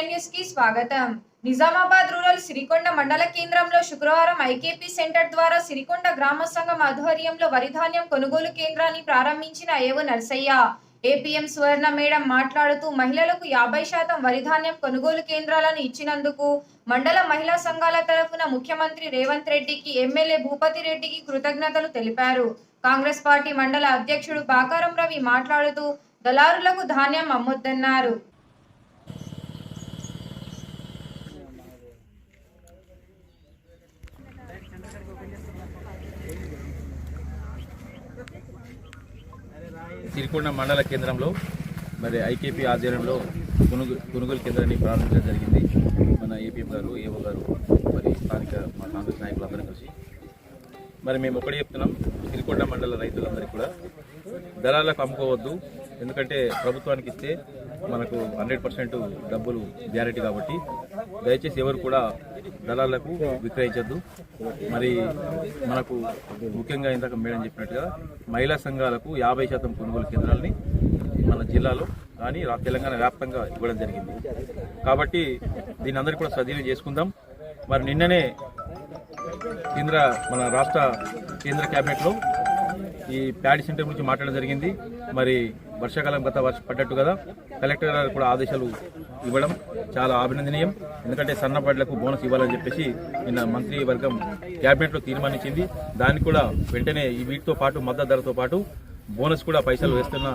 Nine న్యూస్కి స్వాగతం. Nizamabad rural Sirikonda మండల కేంద్రంలో శుక్రవారం ఐకేపీ సెంటర్ ద్వారా సిరికొండ గ్రామ సంఘం ఆధ్వర్యంలో వరిధాన్యం కొనుగోలు కేంద్రాన్ని ప్రారంభించిన ఏవో నర్సయ్య. ఏపీఎం సువర్ణ మేడం మాట్లాడుతూ మహిళలకు యాభై శాతం వరిధాన్యం కొనుగోలు కేంద్రాలను ఇచ్చినందుకు మండల మహిళా సంఘాల తరఫున ముఖ్యమంత్రి రేవంత్ రెడ్డికి ఎమ్మెల్యే భూపతి రెడ్డికి కృతజ్ఞతలు తెలిపారు. కాంగ్రెస్ పార్టీ మండల అధ్యక్షుడు బాకారం రవి మాట్లాడుతూ దళారులకు ధాన్యం అమ్మొద్దన్నారు. సిరికొండ మండల కేంద్రంలో మరి ఐకేపీ ఆధ్వర్యంలో కొనుగో కొనుగోలు కేంద్రాన్ని ప్రారంభించడం జరిగింది. మన ఏపీఎం గారు ఏఓ గారు మరి స్థానిక మా కాంగ్రెస్ నాయకులందరం కలిసి. మరి మేము ఒకటి చెప్తున్నాం సిరికొండ మండల రైతులందరికీ కూడా దళాలకు అమ్ముకోవద్దు. ఎందుకంటే ప్రభుత్వానికి ఇస్తే మనకు హండ్రెడ్ పర్సెంట్ డబ్బులు గ్యారెంటీ కాబట్టి దయచేసి ఎవరు కూడా దళాలకు విక్రయించద్దు. మరి మనకు ముఖ్యంగా ఇందాక మేడం చెప్పినట్టుగా మహిళా సంఘాలకు యాభై శాతం కొనుగోలు కేంద్రాలని మన జిల్లాలో కానీ తెలంగాణ వ్యాప్తంగా ఇవ్వడం జరిగింది. కాబట్టి దీని అందరికీ కూడా సద్వినియోగం చేసుకుందాం. మరి నిన్ననే కేంద్ర మన రాష్ట్ర కేంద్ర క్యాబినెట్లో ఈ ప్యాడీ సెంటర్ గురించి మాట్లాడడం జరిగింది. మరి వర్షాకాలం గత వర్ష పడ్డట్టు కదా. కలెక్టర్ గారు కూడా ఆదేశాలు ఇవ్వడం చాలా అభినందనీయం. ఎందుకంటే సన్నబడ్లకు బోనస్ ఇవ్వాలని చెప్పేసి నిన్న మంత్రి వర్గం క్యాబినెట్లో తీర్మానించింది. దానికి కూడా వెంటనే ఈ వీటితో పాటు మద్దతు ధరతో పాటు బోనస్ కూడా పైసలు వేస్తున్న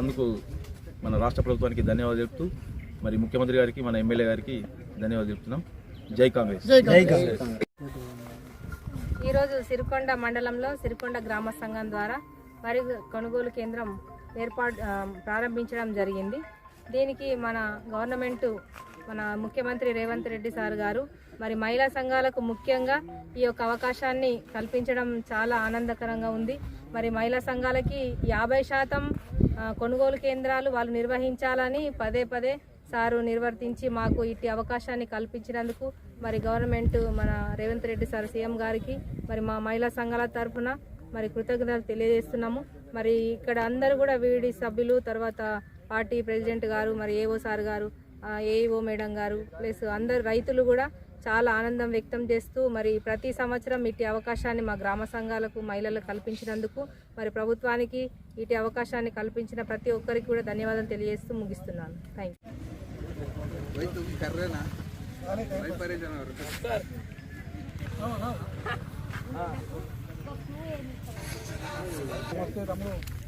అందుకు మన రాష్ట్ర ప్రభుత్వానికి ధన్యవాదాలు తెలుపుతూ మరి ముఖ్యమంత్రి గారికి మన ఎమ్మెల్యే గారికి ధన్యవాదాలు తెలుపుతున్నాం. జై కాంగ్రెస్. ఈరోజు సిరికొండ మండలంలో సిరికొండ గ్రామ సంఘం ద్వారా వరి కొనుగోలు కేంద్రం ఏర్పాటు ప్రారంభించడం జరిగింది. దీనికి మన గవర్నమెంట్ మన ముఖ్యమంత్రి రేవంత్ రెడ్డి సార్ గారు మరి మహిళా సంఘాలకు ముఖ్యంగా ఈ యొక్క అవకాశాన్ని కల్పించడం చాలా ఆనందకరంగా ఉంది. మరి మహిళా సంఘాలకి యాభై శాతం కొనుగోలు కేంద్రాలు వాళ్ళు నిర్వహించాలని పదే పదే సారు నిర్వర్తించి మాకు ఇట్టి అవకాశాన్ని కల్పించినందుకు మరి గవర్నమెంట్ మన రేవంత్ రెడ్డి సార్ సీఎం గారికి మరి మా మహిళా సంఘాల తరఫున మరి కృతజ్ఞతలు తెలియజేస్తున్నాము. మరి ఇక్కడ అందరూ కూడా వీడి సభ్యులు తర్వాత పార్టీ ప్రెసిడెంట్ గారు మరి ఏఓ సార్ గారు ఏఈఓ మేడం గారు ప్లస్ అందరు రైతులు కూడా చాలా ఆనందం వ్యక్తం చేస్తూ మరి ప్రతి సంవత్సరం ఇటు అవకాశాన్ని మా గ్రామ సంఘాలకు మహిళలకు కల్పించినందుకు మరి ప్రభుత్వానికి ఇటు అవకాశాన్ని కల్పించిన ప్రతి ఒక్కరికి కూడా ధన్యవాదాలు తెలియజేస్తూ ముగిస్తున్నాను. థ్యాంక్ యూ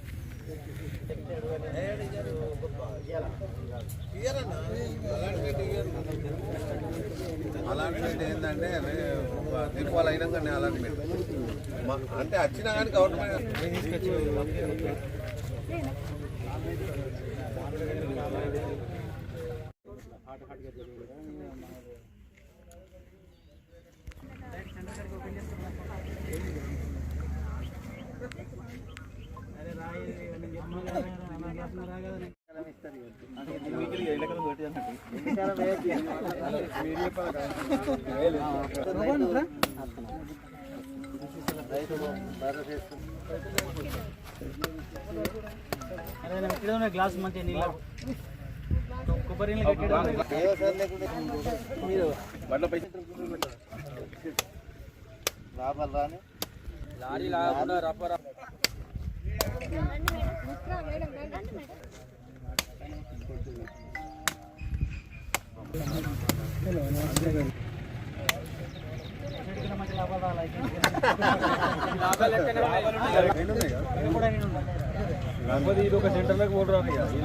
అలాట్మెంట్ ఏంటంటే దీపావళి అయినాక నేను అలాట్మెంట్ అంటే వచ్చినా కానీ గవర్నమెంట్ ఇక్కడ గ్లాస్ మంచి నీళ్ళ కొబ్బరి నీళ్ళు లాభాలు రాని. మంచి లాభాలు రావాలి ఇది ఒక సెంటర్లకు పోటీ రాదు ఇక, ఈ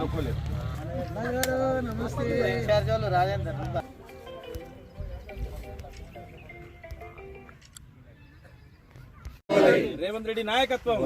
రాజేందర్ రేవంత్ రెడ్డి నాయకత్వం.